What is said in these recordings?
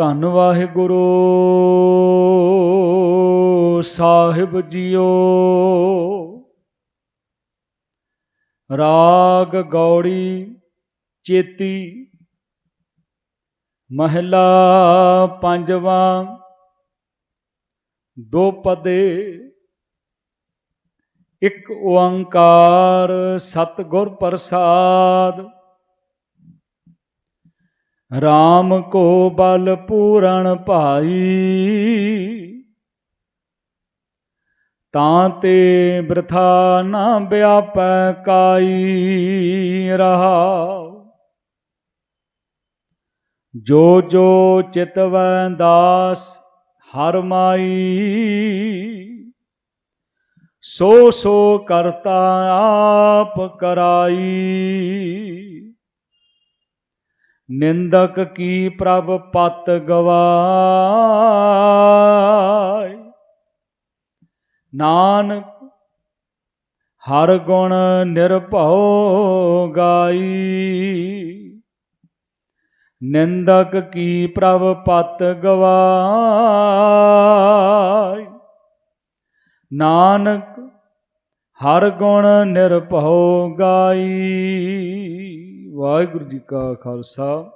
ਧੰਨ ਵਾਹਿਗੁਰੂ। ਸਾਹਿਬ ਜੀਓ। ਰਾਗ ਗੌੜੀ ਚੇਤੀ। ਮਹਿਲਾ ਪੰਜਵਾਂ। ਦੋ ਪਦੇ। ਇੱਕ ਓੰਕਾਰ ਸਤਿਗੁਰ ਪ੍ਰਸਾਦ। RAM ਕੋ ਬਲ ਪੂਰਨ ਭਾਈ। ਤਾਂ ਤੇ ਬ੍ਰਥਾ ਨਾ ਵਿਆਪੈ ਕਾਈ ਰਹਾਉ। ਜੋ ਜੋ ਚਿਤਵੈ ਦਾਸ ਹਰ ਮਾਈ। ਸੋ ਸੋ ਕਰਤਾ ਆਪ ਕਰਾਈ। ਨਿੰਦਕ ਕੀ ਪ੍ਰਭ ਪਤ ਗਵਾਈ ਨਾਨਕ, ਹਰ ਗੁਣ ਨਿਰਭਉ ਗਾਈ। ਨਿੰਦਕ ਕੀ ਪ੍ਰਭ ਪਤ ਗਵਾਈ ਨਾਨਕ, ਹਰ ਗੁਣ ਨਿਰਭਉ ਗਾਈ। ਵਾਹਿਗੁਰੂ ਜੀ ਕਾ ਖਾਲਸਾ,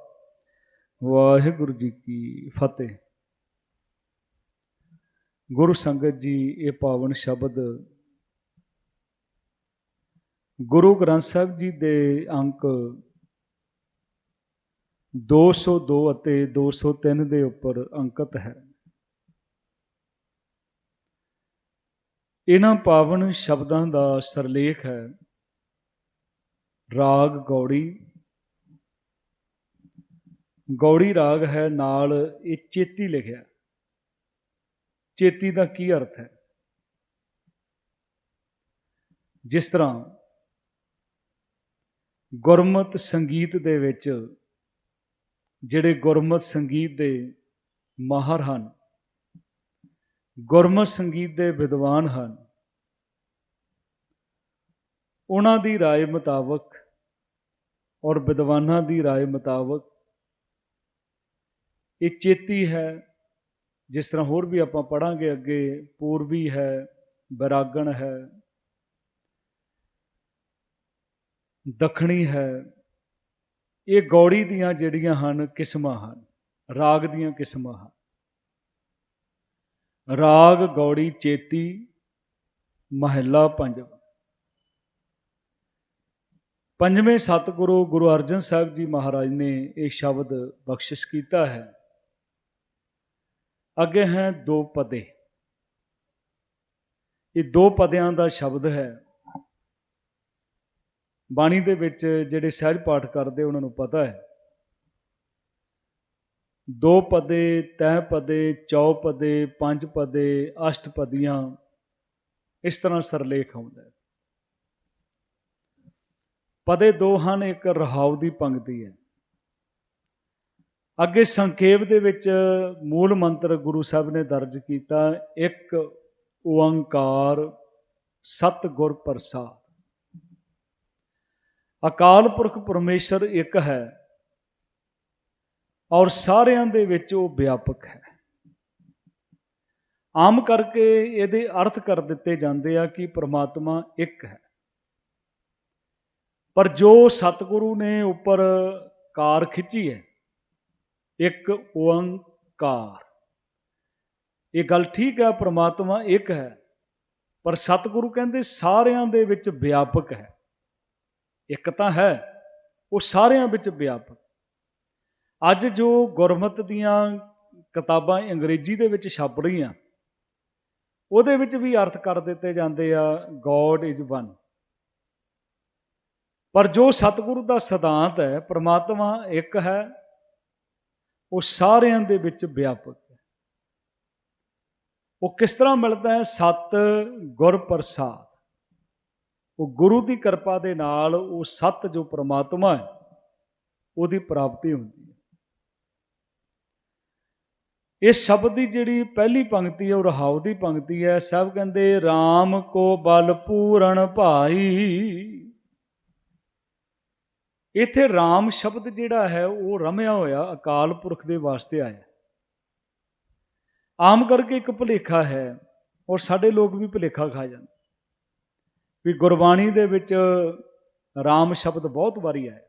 ਵਾਹਿਗੁਰੂ ਜੀ ਕੀ ਫਤਿਹ। ਗੁਰੂ ਸੰਗਤ ਜੀ, ਇਹ ਪਾਵਨ ਸ਼ਬਦ ਗੁਰੂ ਗ੍ਰੰਥ ਸਾਹਿਬ ਜੀ ਦੇ ਅੰਕ 202 ਅਤੇ 203 ਦੇ ਉੱਪਰ ਅੰਕਿਤ ਹੈ। ਇਹਨਾਂ ਪਾਵਨ ਸ਼ਬਦਾਂ ਦਾ ਸਰਲੇਖ ਹੈ ਰਾਗ ਗੌੜੀ ਗੌੜੀ ਰਾਗ ਹੈ ਨਾਲ ਇਹ ਚੇਤੀ ਲਿਖਿਆ ਚੇਤੀ ਦਾ ਕੀ ਅਰਥ ਹੈ ਜਿਸ ਤਰ੍ਹਾਂ ਗੁਰਮਤ ਸੰਗੀਤ ਦੇ ਵਿੱਚ ਜਿਹੜੇ ਗੁਰਮਤ ਸੰਗੀਤ ਦੇ ਮਾਹਰ ਹਨ ਗੁਰਮਤ ਸੰਗੀਤ ਦੇ ਵਿਦਵਾਨ ਹਨ ਉਹਨਾਂ ਦੀ رائے ਮੁਤਾਬਕ ਔਰ ਵਿਦਵਾਨਾਂ ਦੀ رائے ਮੁਤਾਬਕ ਇਹ ਚੇਤੀ ਹੈ, ਜਿਸ ਤਰ੍ਹਾਂ ਹੋਰ ਵੀ ਆਪਾਂ ਪੜਾਂਗੇ ਅੱਗੇ ਪੂਰਬੀ ਹੈ, ਬੈਰਾਗਣ ਹੈ, ਦੱਖਣੀ ਹੈ, ਇਹ ਗੌੜੀ ਦੀਆਂ ਜਿਹੜੀਆਂ ਹਨ ਕਿਸਮਾਂ ਹਨ, ਰਾਗ ਦੀਆਂ ਕਿਸਮਾਂ ਹਨ। ਰਾਗ, ਗੌੜੀ, ਚੇਤੀ, ਮਹਿਲਾ, ਪੰਜਵਾਂ। ਪੰਜਵੇਂ ਸਤਿਗੁਰੂ ਗੁਰੂ ਅਰਜਨ ਸਾਹਿਬ ਜੀ ਮਹਾਰਾਜ ਨੇ ਇਹ ਸ਼ਬਦ ਬਖਸ਼ਿਸ਼ ਕੀਤਾ ਹੈ। ਅੱਗੇ ਹੈ ਦੋ ਪਦੇ। ਇਹ ਦੋ ਪਦਿਆਂ ਦਾ ਸ਼ਬਦ ਹੈ। ਬਾਣੀ ਦੇ ਵਿੱਚ ਜਿਹੜੇ ਸਹਿਜ ਪਾਠ ਕਰਦੇ, ਉਹਨਾਂ ਨੂੰ ਪਤਾ ਹੈ। ਦੋ ਪਦੇ, ਤਹਿ ਪਦੇ, ਚੌ ਪਦੇ, ਪੰਜ ਪਦੇ, ਅਸ਼ਟ ਪਦੀਆਂ, ਇਸ ਤਰ੍ਹਾਂ ਸਰਲੇਖ ਆਉਂਦਾ ਪਦੇ ਦੋ ਹਨ, ਇੱਕ ਰਹਾਉ ਦੀ ਪੰਕਤੀ ਹੈ। ਅੱਗੇ ਸੰਖੇਪ ਦੇ ਵਿੱਚ ਮੂਲ ਮੰਤਰ ਗੁਰੂ ਸਾਹਿਬ ਨੇ ਦਰਜ ਕੀਤਾ, ਇੱਕ ਓੰਕਾਰ ਸਤਿਗੁਰ ਪ੍ਰਸਾਦ। ਅਕਾਲ ਪੁਰਖ ਪਰਮੇਸ਼ਰ ਇੱਕ ਹੈ ਔਰ ਸਾਰਿਆਂ ਦੇ ਵਿੱਚ ਉਹ ਵਿਆਪਕ ਹੈ। ਆਮ ਕਰਕੇ ਇਹਦੇ ਅਰਥ ਕਰ ਦਿੱਤੇ ਜਾਂਦੇ ਆ ਕਿ ਪ੍ਰਮਾਤਮਾ ਇੱਕ ਹੈ। ਪਰ ਜੋ ਸਤਿਗੁਰੂ ਨੇ ਉੱਪਰ ਕਾਰ ਖਿੱਚੀ ਹੈ ਇੱਕ ਓੰਕਾਰ। ਇਹ ਗੱਲ ਠੀਕ ਹੈ, ਪ੍ਰਮਾਤਮਾ ਇੱਕ ਹੈ, ਪਰ ਸਤਿਗੁਰੂ ਕਹਿੰਦੇ ਸਾਰਿਆਂ ਦੇ ਵਿੱਚ ਵਿਆਪਕ ਹੈ। ਇੱਕ ਤਾਂ ਹੈ, ਉਹ ਸਾਰਿਆਂ ਵਿੱਚ ਵਿਆਪਕ। ਅੱਜ ਜੋ ਗੁਰਮਤ ਦੀਆਂ ਕਿਤਾਬਾਂ ਅੰਗਰੇਜ਼ੀ ਦੇ ਵਿੱਚ ਛਪ ਰਹੀਆਂ, ਉਹਦੇ ਵਿੱਚ ਵੀ ਅਰਥ ਕਰ ਦਿੱਤੇ ਜਾਂਦੇ ਆ ਗੋਡ ਇਜ਼ ਵਨ ਪਰ ਜੋ ਸਤਿਗੁਰੂ ਦਾ ਸਿਧਾਂਤ ਹੈ, ਪ੍ਰਮਾਤਮਾ ਇੱਕ ਹੈ ਉਹ ਸਾਰਿਆਂ ਦੇ ਵਿੱਚ ਵਿਆਪਕ ਹੈ। ਉਹ ਕਿਸ ਤਰ੍ਹਾਂ ਮਿਲਦਾ ਹੈ? ਸਤ ਗੁਰ ਪ੍ਰਸਾਦ। ਉਹ ਗੁਰੂ ਦੀ ਕਿਰਪਾ ਦੇ ਨਾਲ ਉਹ ਸਤ ਜੋ ਪ੍ਰਮਾਤਮਾ ਹੈ, ਉਹਦੀ ਪ੍ਰਾਪਤੀ ਹੁੰਦੀ ਹੈ। ਇਹ ਸ਼ਬਦ ਦੀ ਜਿਹੜੀ ਪਹਿਲੀ ਪੰਕਤੀ ਹੈ, ਉਹ ਰਹਾਉ ਦੀ ਪੰਕਤੀ ਹੈ। ਸਭ ਕਹਿੰਦੇ RAM ਕੋ ਬਲ ਪੂਰਨ ਭਾਈ ਇੱਥੇ RAM ਸ਼ਬਦ ਜਿਹੜਾ ਹੈ, ਉਹ ਰਮਿਆ ਹੋਇਆ ਅਕਾਲ ਪੁਰਖ ਦੇ ਵਾਸਤੇ ਆਇਆ। ਆਮ ਕਰਕੇ ਇੱਕ ਭੁਲੇਖਾ ਹੈ, ਔਰ ਸਾਡੇ ਲੋਕ ਵੀ ਭੁਲੇਖਾ ਖਾ ਜਾਂਦੇ। ਵੀ ਗੁਰਬਾਣੀ ਦੇ ਵਿੱਚ ਰਾਮ ਸ਼ਬਦ ਬਹੁਤ ਵਾਰੀ ਆਇਆ।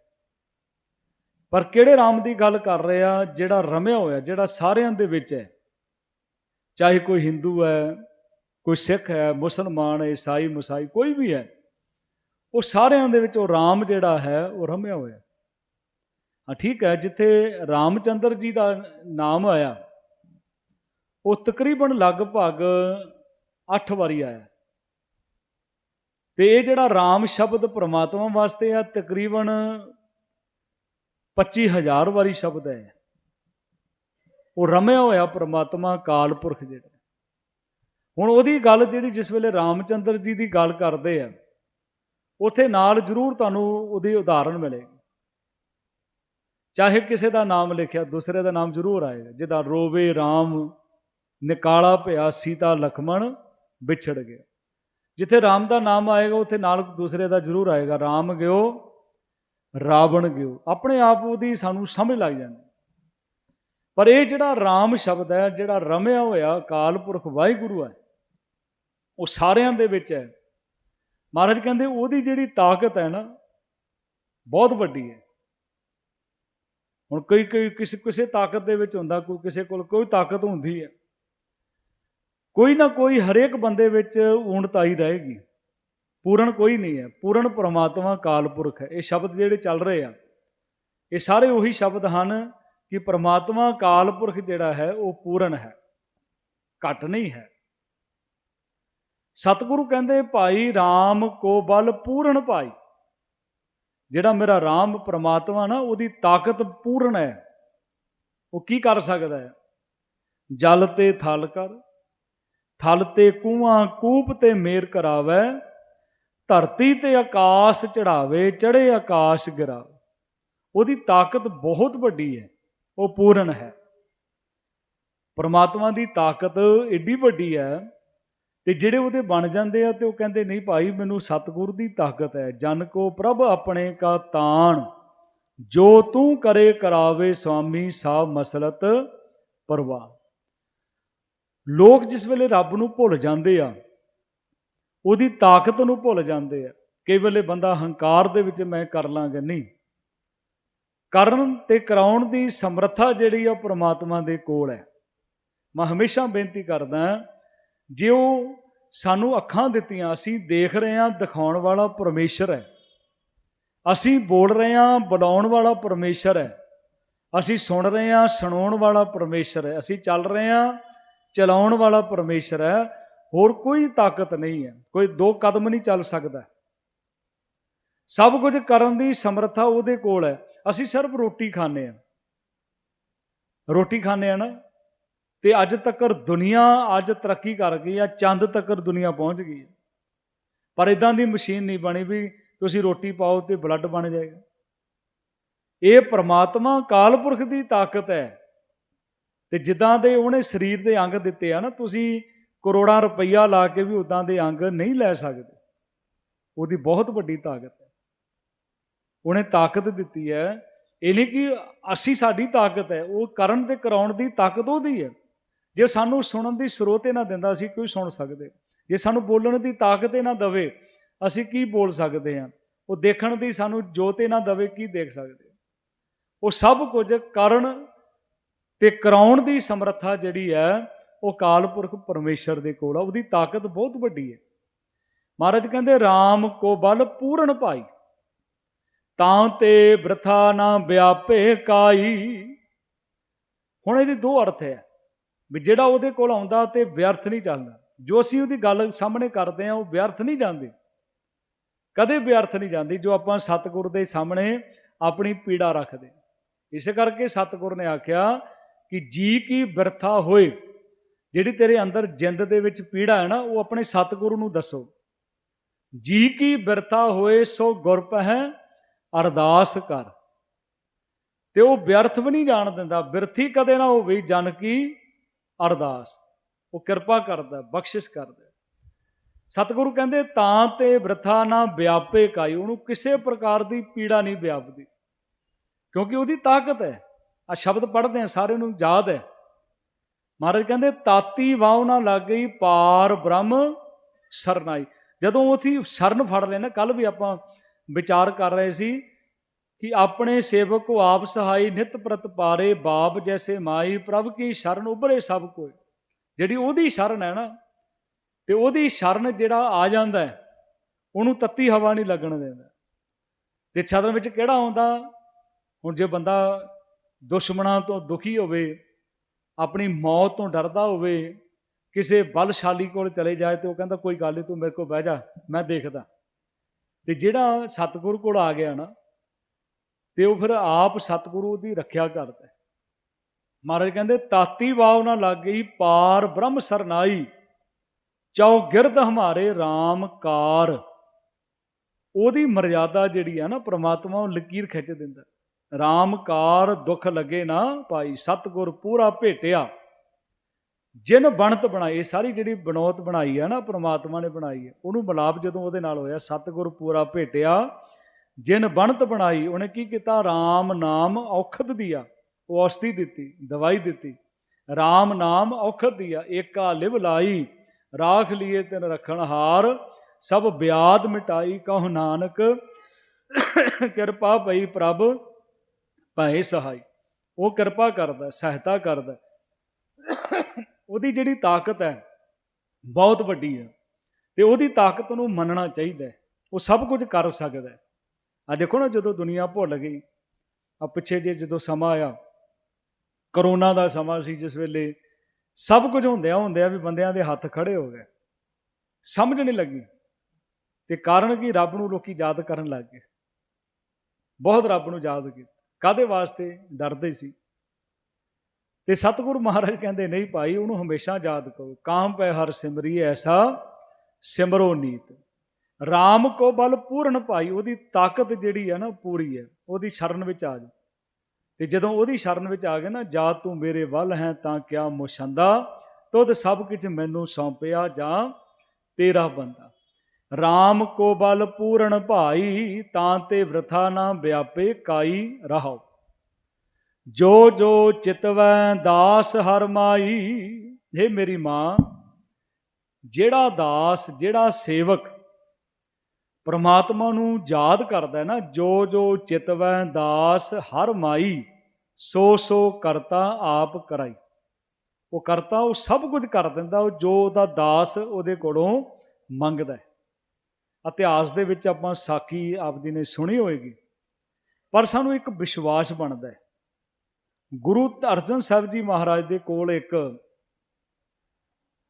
ਪਰ ਕਿਹੜੇ ਰਾਮ ਦੀ ਗੱਲ ਕਰ ਰਹੇ ਆ, ਜਿਹੜਾ ਰਮਿਆ ਹੋਇਆ, ਜਿਹੜਾ ਸਾਰਿਆਂ ਦੇ ਵਿੱਚ ਹੈ? ਚਾਹੇ ਕੋਈ ਹਿੰਦੂ ਹੈ, ਕੋਈ ਸਿੱਖ ਹੈ, ਮੁਸਲਮਾਨ ਹੈ, ਈਸਾਈ, ਮੁਸਾਈ, ਕੋਈ ਵੀ ਹੈ। ਉਹ ਸਾਰਿਆਂ ਦੇ ਵਿੱਚ ਉਹ ਰਾਮ ਜਿਹੜਾ ਹੈ, ਉਹ ਰਮਿਆ ਹੋਇਆ। ਹਾਂ, ਠੀਕ ਹੈ, ਜਿੱਥੇ ਰਾਮਚੰਦਰ ਜੀ ਦਾ ਨਾਮ ਆਇਆ, ਉਹ ਤਕਰੀਬਨ ਲਗਭਗ 8 ਵਾਰੀ ਆਇਆ। ਤੇ ਇਹ ਜਿਹੜਾ ਰਾਮ ਸ਼ਬਦ ਪ੍ਰਮਾਤਮਾ ਵਾਸਤੇ ਆ, ਤਕਰੀਬਨ 25000 ਵਾਰੀ ਸ਼ਬਦ ਹੈ। ਉਹ ਰਮਿਆ ਹੋਇਆ ਪ੍ਰਮਾਤਮਾ ਕਾਲਪੁਰਖ ਜਿਹੜਾ। ਹੁਣ ਉਹਦੀ ਗੱਲ ਜਿਹੜੀ ਜਿਸ ਵੇਲੇ ਰਾਮਚੰਦਰ ਜੀ ਦੀ ਗੱਲ ਕਰਦੇ ਆ ਉੱਥੇ ਨਾਲ ਜ਼ਰੂਰ ਤੁਹਾਨੂੰ ਉਹਦੀ ਉਦਾਹਰਣ ਮਿਲੇਗੀ। ਚਾਹੇ ਕਿਸੇ ਦਾ ਨਾਮ ਲਿਖਿਆ, ਦੂਸਰੇ ਦਾ ਨਾਮ ਜ਼ਰੂਰ ਆਏਗਾ। ਜਿੱਦਾਂ ਰੋਵੇ RAM ਨਿਕਾਲਾ ਭਿਆ ਸੀਤਾ ਲਖਮਣ, ਵਿਛੜ ਗਿਆ। ਜਿੱਥੇ RAM ਦਾ ਨਾਮ ਆਏਗਾ, ਉੱਥੇ ਨਾਲ ਦੂਸਰੇ ਦਾ ਜ਼ਰੂਰ ਆਏਗਾ। RAM ਗਿਓ, ਰਾਵਣ ਗਿਓ। ਆਪਣੇ ਆਪ ਉਹਦੀ ਸਾਨੂੰ ਸਮਝ ਲੱਗ ਜਾਂਦੀ। ਪਰ ਇਹ ਜਿਹੜਾ RAM ਸ਼ਬਦ ਹੈ, ਜਿਹੜਾ ਰਮਿਆ ਹੋਇਆ ਅਕਾਲ ਪੁਰਖ ਵਾਹਿਗੁਰੂ ਹੈ, ਉਹ ਸਾਰਿਆਂ ਦੇ ਵਿੱਚ ਹੈ। ਮਹਾਰਾਜ ਕਹਿੰਦੇ ਉਹਦੀ ਜਿਹੜੀ ਤਾਕਤ ਹੈ ਨਾ, ਬਹੁਤ ਵੱਡੀ ਹੈ। ਹੁਣ ਕੋਈ ਕੋਈ, ਕਿਸੇ ਕਿਸੇ ਤਾਕਤ ਦੇ ਵਿੱਚ ਹੁੰਦਾ, ਕੋਈ ਕਿਸੇ ਕੋਲ ਕੋਈ ਤਾਕਤ ਹੁੰਦੀ ਹੈ। ਕੋਈ ਨਾ ਕੋਈ ਹਰੇਕ ਬੰਦੇ ਵਿੱਚ ਊਣਤਾਈ ਰਹੇਗੀ। ਪੂਰਨ ਕੋਈ ਨਹੀਂ ਹੈ। ਪੂਰਨ ਪ੍ਰਮਾਤਮਾ ਕਾਲਪੁਰਖ ਹੈ। ਇਹ ਸ਼ਬਦ ਜਿਹੜੇ ਚੱਲ ਰਹੇ ਆ, ਇਹ ਸਾਰੇ ਉਹੀ ਸ਼ਬਦ ਹਨ ਕਿ ਪ੍ਰਮਾਤਮਾ ਕਾਲਪੁਰਖ ਜਿਹੜਾ ਹੈ, ਉਹ ਪੂਰਨ ਹੈ। ਘਟ ਨਹੀਂ ਹੈ। ਸਤਿਗੁਰੂ ਕਹਿੰਦੇ, ਭਾਈ RAM ਕੋ ਬਲ ਪੂਰਨ ਭਾਈ। ਜਿਹੜਾ ਮੇਰਾ RAM ਪ੍ਰਮਾਤਮਾ ਨਾ, ਉਹਦੀ ਤਾਕਤ ਪੂਰਨ ਹੈ। ਉਹ ਕੀ ਕਰ ਸਕਦਾ ਹੈ? ਜਲ ਤੇ ਥਲ ਕਰ, ਥਲ ਤੇ ਕੂਆਂ ਕੂਪ ਤੇ ਮੇਰ ਕਰਾਵੇ, ਧਰਤੀ ਤੇ ਆਕਾਸ਼ ਚੜਾਵੇ ਚੜੇ ਆਕਾਸ਼ ਗਿਰਾਵੇ। ਉਹਦੀ ਤਾਕਤ ਬਹੁਤ ਵੱਡੀ ਹੈ, ਉਹ ਪੂਰਨ ਹੈ। ਪਰਮਾਤਮਾ ਦੀ ਤਾਕਤ ਏਡੀ ਵੱਡੀ ਹੈ ਤੇ ਜਿਹੜੇ ਉਹਦੇ ਬਣ ਜਾਂਦੇ ਆ ਤੇ ਉਹ ਕਹਿੰਦੇ, ਨਹੀਂ ਭਾਈ, ਮੈਨੂੰ ਸਤਿਗੁਰ ਦੀ ਤਾਕਤ ਹੈ। ਜਨ ਕੋ ਪ੍ਰਭ ਆਪਣੇ ਕਾ ਤਾਣ। ਜੋ ਤੂੰ ਕਰੇ ਕਰਾਵੇ ਸੁਆਮੀ ਸਾਬ ਮਸਲਤ ਪਰਵਾਹ ਲੋਕ ਜਿਸ ਵੇਲੇ ਰੱਬ ਨੂੰ ਭੁੱਲ ਜਾਂਦੇ ਆ, ਉਹਦੀ ਤਾਕਤ ਨੂੰ ਭੁੱਲ ਜਾਂਦੇ ਆ, ਕਈ ਵੇਲੇ ਬੰਦਾ ਹੰਕਾਰ ਦੇ ਵਿੱਚ ਮੈਂ ਕਰ ਲਾਂਗਾ, ਨਹੀਂ। ਕਰਨ ਤੇ ਕਰਾਉਣ ਦੀ ਸਮਰੱਥਾ ਜਿਹੜੀ ਆ ਉਹ ਪ੍ਰਮਾਤਮਾ ਦੇ ਕੋਲ ਹੈ। ਮੈਂ ਹਮੇਸ਼ਾ ਬੇਨਤੀ ਕਰਦਾ ਜੇ ਉਹ ਸਾਨੂੰ ਅੱਖਾਂ ਦਿੱਤੀਆਂ, ਅਸੀਂ ਦੇਖ ਰਹੇ ਹਾਂ, ਦਿਖਾਉਣ ਵਾਲਾ ਪਰਮੇਸ਼ਰ ਹੈ। ਅਸੀਂ ਬੋਲ ਰਹੇ ਹਾਂ, ਬੁਲਾਉਣ ਵਾਲਾ ਪਰਮੇਸ਼ਰ ਹੈ। ਅਸੀਂ ਸੁਣ ਰਹੇ ਹਾਂ, ਸੁਣਾਉਣ ਵਾਲਾ ਪਰਮੇਸ਼ਰ ਹੈ। ਅਸੀਂ ਚੱਲ ਰਹੇ ਹਾਂ, ਚਲਾਉਣ ਵਾਲਾ ਪਰਮੇਸ਼ਰ ਹੈ। ਹੋਰ ਕੋਈ ਤਾਕਤ ਨਹੀਂ ਹੈ। ਕੋਈ ਦੋ ਕਦਮ ਨਹੀਂ ਚੱਲ ਸਕਦਾ। ਸਭ ਕੁਝ ਕਰਨ ਦੀ ਸਮਰੱਥਾ ਉਹਦੇ ਕੋਲ ਹੈ। ਅਸੀਂ ਸਿਰਫ ਰੋਟੀ ਖਾਂਦੇ ਆ ਰੋਟੀ ਖਾਂਦੇ ਆ ਨਾ? ਤੇ ਅੱਜ ਤੱਕ ਦੁਨੀਆ ਅੱਜ ਤਰੱਕੀ ਕਰ ਗਈ ਆ, ਚੰਦ ਤੱਕ ਦੁਨੀਆ ਪਹੁੰਚ ਗਈ ਹੈ ਪਰ ਇਦਾਂ ਦੀ ਮਸ਼ੀਨ ਨਹੀਂ ਬਣੀ ਵੀ ਤੁਸੀਂ ਰੋਟੀ ਪਾਓ ਤੇ ਬਲੱਡ ਬਣ ਜਾਏਗਾ। ਇਹ ਪ੍ਰਮਾਤਮਾ ਕਾਲਪੁਰਖ ਦੀ ਤਾਕਤ ਹੈ। ਤੇ ਜਿੱਦਾਂ ਦੇ ਉਹਨੇ ਸਰੀਰ ਦੇ ਅੰਗ ਦਿੱਤੇ ਆ ਨਾ, ਤੁਸੀਂ ਕਰੋੜਾਂ ਰੁਪਈਆ ਲਾ ਕੇ ਵੀ ਉਦਾਂ ਦੇ ਅੰਗ ਨਹੀਂ ਲੈ ਸਕਦੇ। ਉਹਦੀ ਬਹੁਤ ਵੱਡੀ ਤਾਕਤ ਹੈ। ਉਹਨੇ ਤਾਕਤ ਦਿੱਤੀ ਹੈ। ਇਹ ਨਹੀਂ ਕਿ ਅਸੀਂ ਸਾਡੀ ਤਾਕਤ ਹੈ, ਉਹ ਕਰਨ ਤੇ ਕਰਾਉਣ ਦੀ ਤਾਕਤ ਉਹਦੀ ਹੈ। ਜੇ ਸਾਨੂੰ ਸੁਣਨ ਦੀ ਸਰੋਤ ਨਾ ਦਿੰਦਾ, ਅਸੀਂ ਕੋਈ ਸੁਣ ਸਕਦੇ? ਜੇ ਸਾਨੂੰ ਬੋਲਣ ਦੀ ਤਾਕਤ ਨਾ ਦਵੇ, ਅਸੀਂ ਕੀ ਬੋਲ ਸਕਦੇ ਹਾਂ? ਉਹ ਦੇਖਣ ਦੀ ਸਾਨੂੰ ਜੋਤ ਨਾ ਦਵੇ, ਕੀ ਦੇਖ ਸਕਦੇ? ਉਹ ਸਭ ਕੁਝ ਕਰਨ ਤੇ ਕਰਾਉਣ ਦੀ ਸਮਰੱਥਾ ਜਿਹੜੀ ਹੈ, ਉਹ ਕਾਲਪੁਰਖ ਪਰਮੇਸ਼ਰ ਦੇ ਕੋਲ ਆ। ਉਹਦੀ ਤਾਕਤ ਬਹੁਤ ਵੱਡੀ ਹੈ। ਮਹਾਰਾਜ ਕਹਿੰਦੇ RAM ਕੋ ਬਲ ਪੂਰਨ ਭਾਈ, ਤਾਂ ਤੇ ਬ੍ਰਥਾ ਨਾ ਵਿਆਪੇ ਕਾਈ। ਹੁਣ ਇਹਦੇ ਦੋ ਅਰਥ ਹੈ। ਵੀ ਜਿਹੜਾ ਉਹਦੇ ਕੋਲ ਆਉਂਦਾ ਤੇ ਵਿਅਰਥ ਨਹੀਂ ਜਾਂਦਾ। ਜੋ ਅਸੀਂ ਉਹਦੀ ਗੱਲ ਸਾਹਮਣੇ ਕਰਦੇ ਆ ਉਹ ਵਿਅਰਥ ਨਹੀਂ ਜਾਂਦੀ। ਕਦੇ ਵਿਅਰਥ ਨਹੀਂ ਜਾਂਦੀ, ਜੋ ਆਪਾਂ ਸਤਿਗੁਰ ਦੇ ਸਾਹਮਣੇ ਆਪਣੀ ਪੀੜਾ ਰੱਖਦੇ। ਇਸੇ ਕਰਕੇ ਸਤਿਗੁਰ ਨੇ ਆਖਿਆ ਕਿ ਜੀ ਕੀ ਬਿਰਥਾ ਹੋਏ, ਜਿਹੜੀ ਤੇਰੇ ਅੰਦਰ ਜਿੰਦ ਦੇ ਵਿੱਚ ਪੀੜਾ ਹੈ ਨਾ, ਉਹ ਆਪਣੇ ਸਤਿਗੁਰੂ ਨੂੰ ਦੱਸੋ। ਜੀ ਕੀ ਬਿਰਥਾ ਹੋਏ, ਸੋ ਗੁਰਪ ਹੈ ਅਰਦਾਸ ਕਰ। ਤੇ ਉਹ ਵਿਅਰਥ ਵੀ ਨਹੀਂ ਜਾਣ ਦਿੰਦਾ। ਵਿਰਥੀ ਕਦੇ ਨਾ ਹੋਵੇ ਜਨ ਕੀ ਅਰਦਾਸ। ਉਹ ਕਿਰਪਾ ਕਰਦਾ, ਬਖਸ਼ਿਸ਼ ਕਰਦਾ। ਸਤਿਗੁਰੂ ਕਹਿੰਦੇ, ਤਾਂ ਤੇ ਬ੍ਰਥਾ ਨਾ ਵਿਆਪੇ ਕਾਈ ਉਹਨੂੰ ਕਿਸੇ ਪ੍ਰਕਾਰ ਦੀ ਪੀੜਾ ਨਹੀਂ ਵਿਆਪਦੀ। ਕਿਉਂਕਿ ਉਹਦੀ ਤਾਕਤ ਹੈ। ਆ ਸ਼ਬਦ ਪੜ੍ਹਦੇ ਆ ਸਾਰੇ ਨੂੰ ਯਾਦ ਹੈ। ਮਹਾਰਾਜ ਕਹਿੰਦੇ, ਤਾਤੀ ਵਾਉ ਨਾ ਲੱਗ ਗਈ ਪਾਰ ਬ੍ਰਹਮ ਸਰਨਾਈ। ਜਦੋਂ ਅਸੀਂ ਸ਼ਰਨ ਫੜ ਲੈਣਾ ਕੱਲ ਵੀ ਆਪਾਂ ਵਿਚਾਰ ਕਰ ਰਹੇ ਸੀ ਕਿ ਆਪਣੇ ਸੇਵਕ ਕੋ ਆਪ ਸਹਾਈ ਨਿਤ ਪ੍ਰਤ ਪਾਰੇ ਬਾਪ ਜੈਸੇ ਮਾਈ, ਪ੍ਰਭ ਕੀ ਸ਼ਰਨ ਉਭਰੇ ਸਭ ਕੋਈ ਜਿਹੜੀ ਉਹਦੀ ਸ਼ਰਨ ਹੈ ਨਾ, ਤੇ ਉਹਦੀ ਸ਼ਰਨ ਜਿਹੜਾ ਆ ਜਾਂਦਾ ਉਹਨੂੰ ਤੱਤੀ ਹਵਾ ਨਹੀਂ ਲੱਗਣ ਦਿੰਦਾ। ਤੇ ਛਦਨ ਵਿੱਚ ਕਿਹੜਾ ਆਉਂਦਾ? ਹੁਣ ਜੇ ਬੰਦਾ ਦੁਸ਼ਮਣਾਂ ਤੋਂ ਦੁਖੀ ਹੋਵੇ, ਆਪਣੀ ਮੌਤ ਤੋਂ ਡਰਦਾ ਹੋਵੇ, ਕਿਸੇ ਬਲਸ਼ਾਲੀ ਕੋਲ ਚਲੇ ਜਾਏ ਤੇ ਉਹ ਕਹਿੰਦਾ, ਕੋਈ ਗੱਲ ਨਹੀਂ ਤੂੰ ਮੇਰੇ ਕੋਲ ਬਹਿ ਜਾ, ਮੈਂ ਦੇਖਦਾ। ਤੇ ਜਿਹੜਾ ਸਤਿਗੁਰੂ ਕੋਲ ਆ ਗਿਆ ਨਾ ਤੇ ਉਹ ਫਿਰ ਆਪ ਸਤਿਗੁਰੂ ਦੀ ਰੱਖਿਆ ਕਰਦਾ ਮਹਾਰਾਜ ਕਹਿੰਦੇ, ਤਾਤੀ ਵਾਵ ਨਾ ਲੱਗ ਗਈ ਪਾਰ ਬ੍ਰਹਮ ਸਰਨਾਈ ਚੌ ਗਿਰਦ ਹਮਾਰੇ RAM ਕਾਰ। ਉਹਦੀ ਮਰਿਆਦਾ ਜਿਹੜੀ ਆ ਨਾ, ਪ੍ਰਮਾਤਮਾ ਉਹ ਲਕੀਰ ਖਿੱਚ ਦਿੰਦਾ RAM ਕਾਰ ਦੁੱਖ ਲੱਗੇ ਨਾ ਪਾਈ ਸਤਗੁਰ ਪੂਰਾ ਭੇਟਿਆ। ਜਿਨ ਬਣਤ ਬਣਾਈ ਇਹ ਸਾਰੀ ਜਿਹੜੀ ਬਨੌਤ ਬਣਾਈ ਆ ਨਾ, ਪ੍ਰਮਾਤਮਾ ਨੇ ਬਣਾਈ ਹੈ ਉਹਨੂੰ ਮਿਲਾਪ ਜਦੋਂ ਉਹਦੇ ਨਾਲ ਹੋਇਆ, ਸਤਗੁਰ ਪੂਰਾ ਭੇਟਿਆ। ਜਿਨ ਬਣਤ ਬਣਾਈ, ਉਹਨੇ ਕੀ ਕੀਤਾ? RAM ਨਾਮ ਔਖਦ ਦਿਆ। ਉਹ ਔਸਤੀ ਦਿੱਤੀ, ਦਵਾਈ ਦਿੱਤੀ। RAM ਨਾਮ ਔਖਦ ਦਿਆ, ਏਕਾ ਲਿਵ ਲਾਈ, ਰਾਖ ਲਿਏ ਤਿਨ ਰਖਣ ਹਾਰ, ਸਭ ਬਿਆਦ ਮਿਟਾਈ, ਕਹੁ ਨਾਨਕ, ਕਿਰਪਾ ਪਈ ਪ੍ਰਭ, ਭਏ ਸਹਾਈ। ਉਹ ਕਿਰਪਾ ਕਰਦਾ, ਸਹਾਇਤਾ ਕਰਦਾ। ਉਹਦੀ ਜਿਹੜੀ ਤਾਕਤ ਹੈ, ਬਹੁਤ ਵੱਡੀ ਹੈ। ਤੇ ਉਹਦੀ ਤਾਕਤ ਨੂੰ ਮੰਨਣਾ ਚਾਹੀਦਾ ਉਹ ਸਭ ਕੁਝ ਕਰ ਸਕਦਾ ਆ ਦੇਖੋ ਨਾ ਜਦੋਂ ਦੁਨੀਆ ਭੁੱਲ ਗਈ ਆ ਪਿੱਛੇ ਜੇ ਜਦੋਂ ਸਮਾਂ ਆਇਆ, ਕਰੋਨਾ ਦਾ ਸਮਾਂ ਸੀ ਜਿਸ ਵੇਲੇ, ਸਭ ਕੁਝ ਹੁੰਦਿਆਂ ਹੁੰਦਿਆਂ ਵੀ ਬੰਦਿਆਂ ਦੇ ਹੱਥ ਖੜੇ ਹੋ ਗਏ। ਸਮਝ ਨਹੀਂ ਲੱਗੀ ਤੇ ਕਾਰਨ ਕੀ ਰੱਬ ਨੂੰ ਲੋਕੀ ਯਾਦ ਕਰਨ ਲੱਗ ਗਏ। ਬਹੁਤ ਰੱਬ ਨੂੰ ਯਾਦ ਕੀਤਾ। ਕਾਦੇ ਵਾਸਤੇ? ਡਰਦੇ ਸੀ। ਤੇ ਸਤਿਗੁਰੂ ਮਹਾਰਾਜ ਕਹਿੰਦੇ, ਨਹੀਂ ਭਾਈ, ਉਹਨੂੰ ਹਮੇਸ਼ਾ ਯਾਦ ਕਰੋ। ਕਾਮ ਪੈ ਹਰ ਸਿਮਰੀ ਐਸਾ ਸਿਮਰੋ ਨੀਤ। ਰਾਮ ਕੋ ਬਲ ਪੂਰਨ ਭਾਈ, ਉਹਦੀ ਤਾਕਤ ਜਿਹੜੀ ਹੈ ਨਾ ਪੂਰੀ ਹੈ ਉਹਦੀ ਸ਼ਰਨ ਵਿੱਚ ਆ ਜਾ ਤੇ ਜਦੋਂ ਉਹਦੀ ਸ਼ਰਨ ਵਿੱਚ ਆ ਗਏ ਨਾ, ਜਾ ਤੂੰ ਮੇਰੇ ਵੱਲ ਹੈ ਤਾਂ ਕਿਆ ਮੁਸ਼ੰਦਾ, ਤੁਧ ਸਭ ਕੁਝ ਮੈਨੂੰ ਸੌਂਪਿਆ ਜਾਂ ਤੇਰਾ ਬੰਦਾ। RAM ਕੋ ਬਲ ਪੂਰਨ ਭਾਈ, ਤਾਂ ਤੇ ਵਰਥਾ ਨਾ ਵਿਆਪੇ ਕਾਈ ਰਹਾਓ। ਜੋ ਜੋ ਚਿਤਵੈ ਦਾਸ ਹਰ ਮਾਈ ਇਹ ਮੇਰੀ ਮਾਂ, ਜਿਹੜਾ ਦਾਸ, ਜਿਹੜਾ ਸੇਵਕ ਪ੍ਰਮਾਤਮਾ ਨੂੰ ਯਾਦ ਕਰਦਾ ਨਾ, ਜੋ ਜੋ ਚਿਤਵੈ ਦਾਸ ਹਰ ਮਾਈ, ਸੋ ਸੋ ਕਰਤਾ ਆਪ ਕਰਾਈ। ਉਹ ਕਰਤਾ, ਉਹ ਸਭ ਕੁਝ ਕਰ ਦਿੰਦਾ, ਉਹ ਜੋ ਉਹਦਾ ਦਾਸ ਉਹਦੇ ਕੋਲੋਂ ਮੰਗਦਾ ਇਤਿਹਾਸ ਦੇ ਵਿੱਚ ਆਪਾਂ ਸਾਖੀ ਆਪ ਜੀ ਨੇ ਸੁਣੀ ਹੋਏਗੀ, ਪਰ ਸਾਨੂੰ ਇੱਕ ਵਿਸ਼ਵਾਸ ਬਣਦਾ ਹੈ। ਗੁਰੂ ਅਰਜਨ ਸਾਹਿਬ ਜੀ ਮਹਾਰਾਜ ਦੇ ਕੋਲ ਇੱਕ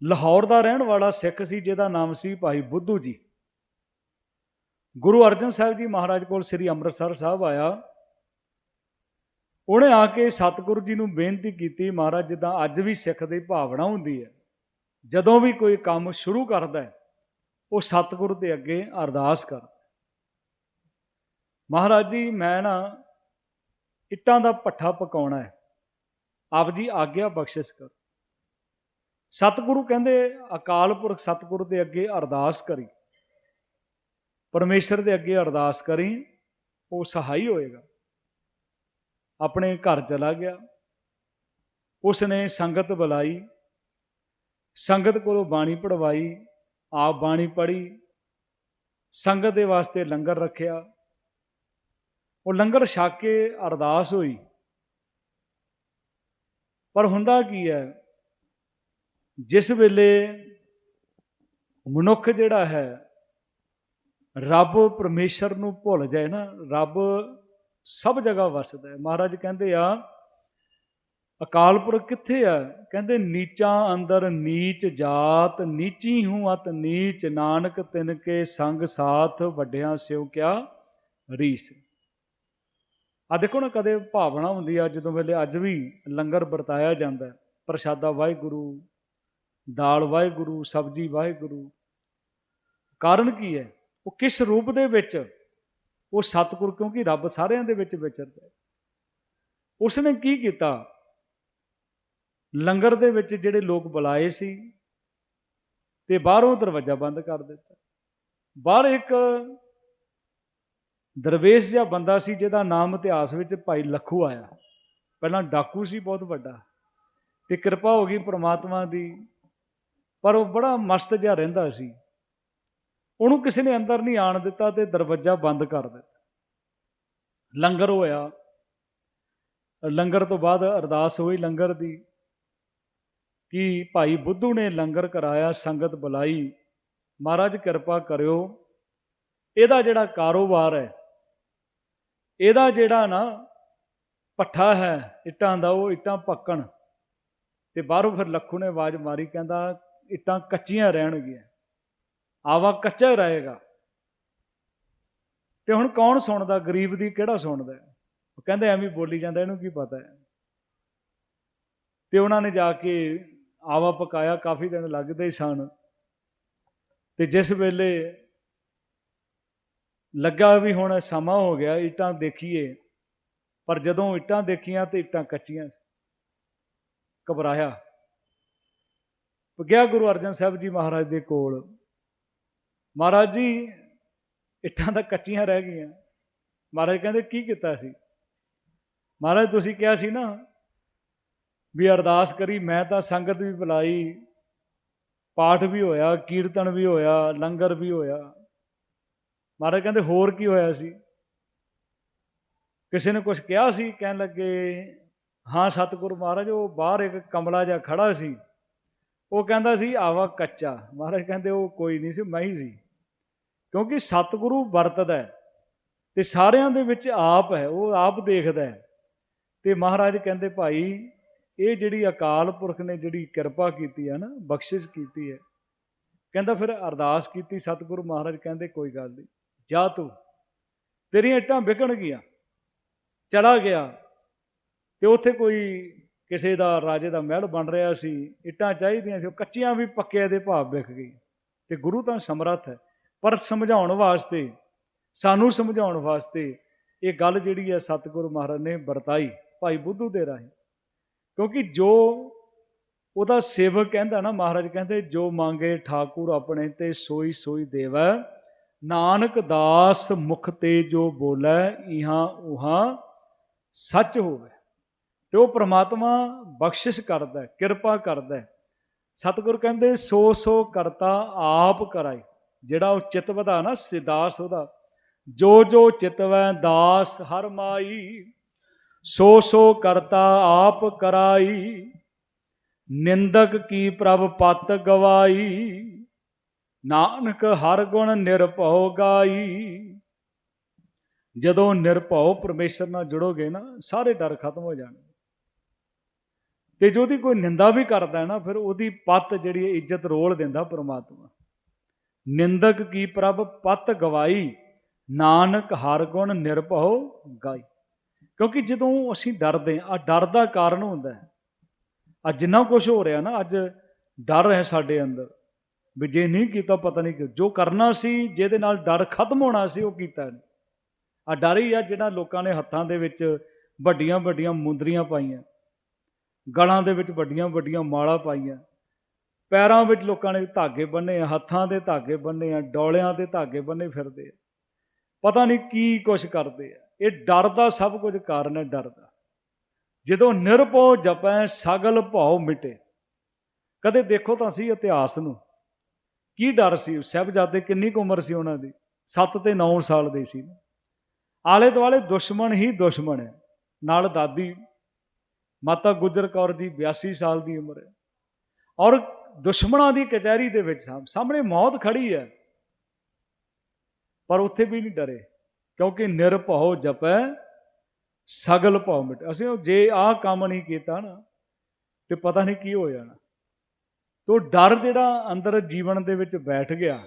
ਲਾਹੌਰ ਦਾ ਰਹਿਣ ਵਾਲਾ ਸਿੱਖ ਸੀ, ਜਿਹਦਾ ਨਾਮ ਸੀ ਭਾਈ ਬੁੱਧੂ ਜੀ। ਗੁਰੂ ਅਰਜਨ ਸਾਹਿਬ ਜੀ ਮਹਾਰਾਜ ਕੋਲ ਸ੍ਰੀ ਅੰਮ੍ਰਿਤਸਰ ਸਾਹਿਬ ਆਇਆ। ਉਹਨੇ ਆ ਕੇ ਸਤਿਗੁਰੂ ਜੀ ਨੂੰ ਬੇਨਤੀ ਕੀਤੀ, ਮਹਾਰਾਜ ਜਿੱਦਾਂ ਅੱਜ ਵੀ ਸਿੱਖ ਦੀ ਭਾਵਨਾ ਹੁੰਦੀ ਹੈ, ਜਦੋਂ ਵੀ ਕੋਈ ਕੰਮ ਸ਼ੁਰੂ ਕਰਦਾ ਹੈ, ਉਹ ਸਤਿਗੁਰੂ ਦੇ ਅੱਗੇ ਅਰਦਾਸ ਕਰਦਾ ਮਹਾਰਾਜ ਜੀ, ਮੈਂ ਨਾ ਇੱਟਾਂ ਦਾ ਪੱਠਾ ਪਕਾਉਣਾ ਹੈ। ਆਪ ਜੀ ਆਗਿਆ ਬਖਸ਼ਿਸ਼ ਕਰੋ। ਸਤਿਗੁਰੂ ਕਹਿੰਦੇ, ਅਕਾਲ ਪੁਰਖ ਸਤਿਗੁਰੂ ਦੇ ਅੱਗੇ ਅਰਦਾਸ ਕਰੀ। ਪਰਮੇਸ਼ਰ ਦੇ ਅੱਗੇ ਅਰਦਾਸ ਕਰੀ, ਉਹ ਸਹਾਈ ਹੋਏਗਾ। ਆਪਣੇ ਘਰ ਚਲਾ ਗਿਆ। ਉਸ ਨੇ ਸੰਗਤ ਬੁਲਾਈ। ਸੰਗਤ ਕੋਲੋਂ ਬਾਣੀ ਪੜਵਾਈ ਆਪ ਬਾਣੀ ਪੜ੍ਹੀ। ਸੰਗਤ ਦੇ ਵਾਸਤੇ ਲੰਗਰ ਰੱਖਿਆ। ਉਹ ਲੰਗਰ ਛਕ ਕੇ ਅਰਦਾਸ ਹੋਈ। ਪਰ ਹੁੰਦਾ ਕੀ ਹੈ? ਜਿਸ ਵੇਲੇ ਮਨੁੱਖ ਜਿਹੜਾ ਹੈ ਰੱਬ ਪਰਮੇਸ਼ਰ ਨੂੰ ਭੁੱਲ ਜਾਏ ਨਾ, ਰੱਬ ਸਭ ਜਗ੍ਹਾ ਵਸਦਾ ਹੈ। ਮਹਾਰਾਜ ਕਹਿੰਦੇ ਆ, ਅਕਾਲ ਪੁਰਖ ਕਿੱਥੇ ਆ? ਕਹਿੰਦੇ, ਨੀਚਾਂ ਅੰਦਰ ਨੀਚ ਜਾਤ, ਨੀਚੀ ਹੂੰ ਅਤ ਨੀਚ, ਨਾਨਕ ਤਿਨ ਕੇ ਸੰਗ ਸਾਥ ਵੱਡਿਆਂ ਸਿਉ ਕਿਆ ਰੀਸ। ਆ ਦੇਖੋ ਨਾ, ਕਦੇ ਭਾਵਨਾ ਹੁੰਦੀ ਆ, ਜਦੋਂ ਵੇਲੇ ਅੱਜ ਵੀ ਲੰਗਰ ਵਰਤਾਇਆ ਜਾਂਦਾ ਪ੍ਰਸ਼ਾਦਾ ਵਾਹਿਗੁਰੂ, ਦਾਲ ਵਾਹਿਗੁਰੂ, ਸਬਜੀ ਵਾਹਿਗੁਰੂ। ਕਾਰਨ ਕੀ ਹੈ? ਉਹ ਕਿਸ ਰੂਪ ਦੇ ਵਿੱਚ? ਉਹ ਸਤਿਗੁਰ ਕਿਉਂਕਿ ਰੱਬ ਸਾਰਿਆਂ ਦੇ ਵਿੱਚ ਵਿਚਰਦਾ ਹੈ। ਉਸਨੇ ਕੀ ਕੀਤਾ? ਲੰਗਰ ਦੇ ਵਿੱਚ ਜਿਹੜੇ ਲੋਕ ਬੁਲਾਏ ਸੀ ਤੇ ਬਾਹਰੋਂ ਦਰਵਾਜ਼ਾ ਬੰਦ ਕਰ ਦਿੱਤਾ। ਬਾਹਰ ਇੱਕ ਦਰਵੇਸ਼ ਜਿਹਾ ਬੰਦਾ ਸੀ ਜਿਹਦਾ ਨਾਮ ਇਤਿਹਾਸ ਵਿੱਚ ਭਾਈ ਲੱਖੂ ਆਇਆ। ਪਹਿਲਾਂ ਡਾਕੂ ਸੀ, ਬਹੁਤ ਵੱਡਾ। ਤੇ ਕਿਰਪਾ ਹੋ ਗਈ ਪ੍ਰਮਾਤਮਾ ਦੀ। ਪਰ ਉਹ ਬੜਾ ਮਸਤ ਜਿਹਾ ਰਹਿੰਦਾ ਸੀ। ਉਹਨੂੰ ਕਿਸੇ ਨੇ ਅੰਦਰ ਨਹੀਂ ਆਣ ਦਿੱਤਾ ਤੇ ਦਰਵਾਜ਼ਾ ਬੰਦ ਕਰ ਦਿੱਤਾ। ਲੰਗਰ ਹੋਇਆ। ਲੰਗਰ ਤੋਂ ਬਾਅਦ ਅਰਦਾਸ ਹੋਈ ਲੰਗਰ ਦੀ ਕਿ ਭਾਈ ਬੁੱਧੂ ਨੇ ਲੰਗਰ ਕਰਾਇਆ, ਸੰਗਤ ਬੁਲਾਈ। ਮਹਾਰਾਜ ਕਿਰਪਾ ਕਰਿਓ। ਇਹਦਾ ਜਿਹੜਾ ਕਾਰੋਬਾਰ ਹੈ, ਇਹਦਾ ਜਿਹੜਾ ਨਾ ਪੱਠਾ ਹੈ, ਇੱਟਾਂ ਦਾ, ਉਹ ਇੱਟਾਂ ਪੱਕਣ। ਤੇ ਬਾਹਰੋਂ ਫਿਰ ਲੱਖੂ ਨੇ ਆਵਾਜ਼ ਮਾਰੀ, ਕਹਿੰਦਾ ਇੱਟਾਂ ਕੱਚੀਆਂ ਰਹਿਣਗੀਆਂ। ਆਵਾ ਕੱਚਾ ਹੀ ਰਹੇਗਾ। ਤੇ ਹੁਣ ਕੌਣ ਸੁਣਦਾ? ਗਰੀਬ ਦੀ ਕਿਹੜਾ ਸੁਣਦਾ ਉਹ ਕਹਿੰਦੇ ਐਵੇਂ ਬੋਲੀ ਜਾਂਦਾ, ਇਹਨੂੰ ਕੀ ਪਤਾ ਹੈ? ਤੇ ਉਹਨਾਂ ਨੇ ਜਾ ਕੇ ਆਵਾ ਪਕਾਇਆ, ਕਾਫੀ ਦਿਨ ਲੱਗਦੇ ਸਨ। ਤੇ ਜਿਸ ਵੇਲੇ ਲੱਗਾ ਵੀ ਹੁਣ ਸਮਾਂ ਹੋ ਗਿਆ, ਇੱਟਾਂ ਦੇਖੀਏ। ਪਰ ਜਦੋਂ ਇੱਟਾਂ ਦੇਖੀਆਂ ਤੇ ਇੱਟਾਂ ਕੱਚੀਆਂ ਘਬਰਾਇਆ। ਗਿਆ ਗੁਰੂ ਅਰਜਨ ਸਾਹਿਬ ਜੀ ਮਹਾਰਾਜ ਦੇ ਕੋਲ। ਮਹਾਰਾਜ ਜੀ, ਇੱਟਾਂ ਤਾਂ ਕੱਚੀਆਂ ਰਹਿ ਗਈਆਂ। ਮਹਾਰਾਜ ਕਹਿੰਦੇ, ਕੀ ਕੀਤਾ ਸੀ? ਮਹਾਰਾਜ, ਤੁਸੀਂ ਕਿਹਾ ਸੀ ਨਾ ਵੀ ਅਰਦਾਸ ਕਰੀ, ਮੈਂ ਤਾਂ ਸੰਗਤ ਵੀ ਬੁਲਾਈ, ਪਾਠ ਵੀ ਹੋਇਆ, ਕੀਰਤਨ ਵੀ ਹੋਇਆ, ਲੰਗਰ ਵੀ ਹੋਇਆ। ਮਹਾਰਾਜ ਕਹਿੰਦੇ, ਹੋਰ ਕੀ ਹੋਇਆ ਸੀ? ਕਿਸੇ ਨੇ ਕੁਝ ਕਿਹਾ ਸੀ? ਕਹਿਣ ਲੱਗੇ, ਹਾਂ ਸਤਿਗੁਰੂ ਮਹਾਰਾਜ, ਉਹ ਬਾਹਰ ਇੱਕ ਕਮਲਾ ਜਿਹਾ ਖੜਾ ਸੀ। ਉਹ ਕਹਿੰਦਾ ਸੀ, ਆਵਾ ਕੱਚਾ ਮਹਾਰਾਜ ਕਹਿੰਦੇ, ਉਹ ਕੋਈ ਨਹੀਂ ਸੀ, ਮੈਂ ਹੀ ਸੀ। ਕਿਉਂਕਿ ਸਤਿਗੁਰੂ ਵਰਤਦਾ ਹੈ ਤੇ ਸਾਰਿਆਂ ਦੇ ਵਿੱਚ ਆਪ ਹੈ, ਉਹ ਆਪ ਦੇਖਦਾ ਹੈ। ਤੇ ਮਹਾਰਾਜ ਕਹਿੰਦੇ, ਭਾਈ, ਇਹ ਜਿਹੜੀ ਅਕਾਲ ਪੁਰਖ ਨੇ ਜਿਹੜੀ ਕਿਰਪਾ ਕੀਤੀ ਹੈ ਨਾ, ਬਖਸ਼ਿਸ਼ ਕੀਤੀ ਹੈ। ਕਹਿੰਦਾ ਫਿਰ ਅਰਦਾਸ ਕੀਤੀ, ਸਤਿਗੁਰੂ ਮਹਾਰਾਜ ਕਹਿੰਦੇ, ਕੋਈ ਗੱਲ ਨਹੀਂ, ਜਾ ਤੂੰ, ਤੇਰੀਆਂ ਇੱਟਾਂ ਵਿਕਣ ਗਈਆਂ, ਚਲਾ ਗਿਆ। ਤੇ ਉੱਥੇ ਕੋਈ ਕਿਸੇ ਦਾ ਰਾਜੇ ਦਾ ਮਹਿਲ ਬਣ ਰਿਹਾ ਸੀ, ਇੱਟਾਂ ਚਾਹੀਦੀਆਂ ਸੀ, ਉਹ ਕੱਚੀਆਂ ਵੀ ਪੱਕੇ ਦੇ ਭਾਵ ਵਿਕ ਗਈ ਤੇ ਗੁਰੂ ਤਾਂ ਸਮਰੱਥ ਹੈ। ਪਰ ਸਮਝਾਉਣ ਵਾਸਤੇ, ਸਾਨੂੰ ਸਮਝਾਉਣ ਵਾਸਤੇ ਇਹ ਗੱਲ ਜਿਹੜੀ ਹੈ ਸਤਿਗੁਰੂ ਮਹਾਰਾਜ ਨੇ ਵਰਤਾਈ ਭਾਈ ਬੁੱਧੂ ਦੇ ਰਾਹੀਂ। ਕਿਉਂਕਿ ਜੋ ਉਹਦਾ ਸੇਵਕ ਕਹਿੰਦਾ ਨਾ ਮਹਾਰਾਜ ਕਹਿੰਦੇ, ਜੋ ਮੰਗੇ ਠਾਕੁਰ ਆਪਣੇ ਤੇ ਸੋਈ ਸੋਈ ਦੇਵੈ, ਨਾਨਕ ਦਾਸ ਮੁਖ ਤੇ ਜੋ ਬੋਲੇ, ਇਹਾਂ ਉਹਾਂ ਸੱਚ ਹੋਵੇ। ਤੇ ਉਹ ਪ੍ਰਮਾਤਮਾ ਬਖਸ਼ਿਸ਼ ਕਰਦਾ, ਕਿਰਪਾ ਕਰਦਾ। ਹੈ ਸਤਿਗੁਰ ਕਹਿੰਦੇ, ਸੋ ਸੋ ਕਰਤਾ ਆਪ ਕਰਾਈ। ਜਿਹੜਾ ਉਹ ਚਿਤ ਵਧਾ ਨਾ ਸਿਦਾਸ ਉਹਦਾ। ਜੋ ਜੋ ਚਿਤਵੈ ਦਾਸ, ਹਰ ਮਾਈ। ਸੋ ਸੋ ਕਰਤਾ ਆਪ ਕਰਾਈ। ਨਿੰਦਕ ਕੀ ਪ੍ਰਭ ਪਤ ਗਵਾਈ। ਨਾਨਕ ਹਰ ਗੁਣ ਨਿਰਭਉ ਗਾਈ। ਜਦੋਂ ਨਿਰਭਉ ਪਰਮੇਸ਼ਰ ਨਾਲ ਜੁੜੋਗੇ ਨਾ, ਸਾਰੇ ਡਰ ਖਤਮ ਹੋ ਜਾਣਗੇ। ਤੇ ਜੋ ਦੀ ਕੋਈ ਨਿੰਦਾ ਵੀ ਕਰਦਾ ਹੈ ਨਾ, ਫਿਰ ਉਹਦੀ ਪਤ ਜਿਹੜੀ ਇੱਜ਼ਤ ਰੋਲ ਦਿੰਦਾ ਪ੍ਰਮਾਤਮਾ ਨਿੰਦਕ ਕੀ ਪ੍ਰਭ ਪਤ ਗਵਾਈ? ਨਾਨਕ ਹਰ ਗੁਣ ਨਿਰਭਉ ਗਾਈ। ਕਿਉਂਕਿ ਜਦੋਂ ਅਸੀਂ ਡਰਦੇ ਆ ਡਰ ਦਾ ਕਾਰਨ ਹੁੰਦਾ ਹੈ। ਆ ਜਿੰਨਾ ਕੁਝ ਹੋ ਰਿਹਾ ਨਾ, ਅੱਜ ਡਰ ਹੈ ਸਾਡੇ ਅੰਦਰ। ਵੀ ਜੇ ਨਹੀਂ ਕੀਤਾ, ਪਤਾ ਨਹੀਂ ਕਿ ਜੋ ਕਰਨਾ ਸੀ, ਜਿਹਦੇ ਨਾਲ ਡਰ ਖਤਮ ਹੋਣਾ ਸੀ, ਉਹ ਕੀਤਾ ਨਹੀਂ। ਆ ਡਰ ਹੀ ਆ ਜਿਹੜਾ ਲੋਕਾਂ ਨੇ ਹੱਥਾਂ ਦੇ ਵਿੱਚ ਵੱਡੀਆਂ ਵੱਡੀਆਂ ਮੁੰਦਰੀਆਂ ਪਾਈਆਂ। ਗਲਾਂ ਦੇ ਵਿੱਚ ਵੱਡੀਆਂ ਵੱਡੀਆਂ ਮਾਲਾ ਪਾਈਆਂ। ਪੈਰਾਂ ਵਿੱਚ ਲੋਕਾਂ ਨੇ ਧਾਗੇ ਬੰਨੇ ਆ, ਹੱਥਾਂ ਦੇ ਧਾਗੇ ਬੰਨੇ ਆ, ਡੌਲਿਆਂ ਦੇ ਧਾਗੇ ਬੰਨੇ ਫਿਰਦੇ ਆ। ਪਤਾ ਨਹੀਂ ਕੀ ਕੁਛ ਕਰਦੇ ਆ। ਇਹ ਡਰ ਦਾ ਸਭ ਕੁਝ ਕਾਰਨ ਹੈ, ਡਰ ਦਾ। ਜਦੋਂ ਨਿਰਭਉ ਜਪੈ, ਸਗਲ ਭਉ ਮਿਟੇ। ਕਦੇ ਦੇਖੋ ਤਾਂ ਸੀ ਇਤਿਹਾਸ ਨੂੰ। ਕੀ ਡਰ ਸੀ? ਸਹਿਬਜ਼ਾਦੇ ਕਿੰਨੀ ਕੁ ਉਮਰ ਸੀ ਉਹਨਾਂ ਦੀ? 7 ਤੇ 9 ਸਾਲ ਦੇ ਸੀ। ਆਲੇ ਦੁਆਲੇ ਦੁਸ਼ਮਣ ਹੀ ਦੁਸ਼ਮਣ ਹੈ। ਨਾਲ ਦਾਦੀ, ਮਾਤਾ ਗੁਜਰ ਕੌਰ ਜੀ 82 ਸਾਲ ਦੀ ਉਮਰ ਹੈ। ਔਰ ਦੁਸ਼ਮਣਾਂ ਦੀ ਕਚਹਿਰੀ ਦੇ ਵਿੱਚ ਸਾਹਮਣੇ ਮੌਤ ਖੜੀ ਹੈ, ਪਰ ਉੱਥੇ ਵੀ ਨਹੀਂ ਡਰੇ, ਕਿਉਂਕਿ ਨਿਰਭਉ ਜਪੈ, ਸਗਲ ਭਉ ਮਿਟ। ਅਸੀਂ ਉਹ ਜੇ ਆਹ ਕੰਮ ਨਹੀਂ ਕੀਤਾ ਨਾ, ਤੇ ਪਤਾ ਨਹੀਂ ਕੀ ਹੋ ਜਾਣਾ। ਤੋ ਡਰ ਜਿਹੜਾ ਅੰਦਰ ਜੀਵਨ ਦੇ ਵਿੱਚ ਬੈਠ ਗਿਆ,